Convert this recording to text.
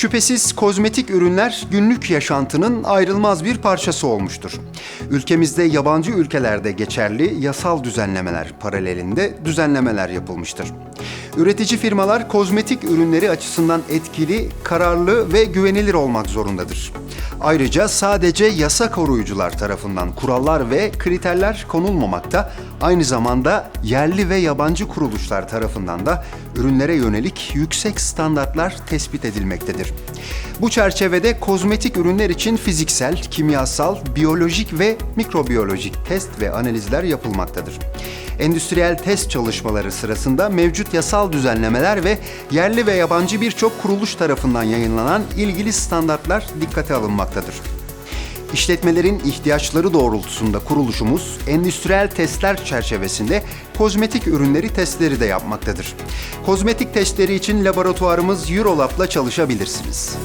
Şüphesiz kozmetik ürünler günlük yaşantının ayrılmaz bir parçası olmuştur. Ülkemizde yabancı ülkelerde geçerli yasal düzenlemeler paralelinde düzenlemeler yapılmıştır. Üretici firmalar kozmetik ürünleri açısından etkili, kararlı ve güvenilir olmak zorundadır. Ayrıca sadece yasa koruyucular tarafından kurallar ve kriterler konulmamakta, aynı zamanda yerli ve yabancı kuruluşlar tarafından da ürünlere yönelik yüksek standartlar tespit edilmektedir. Bu çerçevede kozmetik ürünler için fiziksel, kimyasal, biyolojik ve mikrobiyolojik test ve analizler yapılmaktadır. Endüstriyel test çalışmaları sırasında mevcut yasal düzenlemeler ve yerli ve yabancı birçok kuruluş tarafından yayınlanan ilgili standartlar dikkate alınmaktadır. İşletmelerin ihtiyaçları doğrultusunda kuruluşumuz endüstriyel testler çerçevesinde kozmetik ürünleri testleri de yapmaktadır. Kozmetik testleri için laboratuvarımız Eurolab'la çalışabilirsiniz.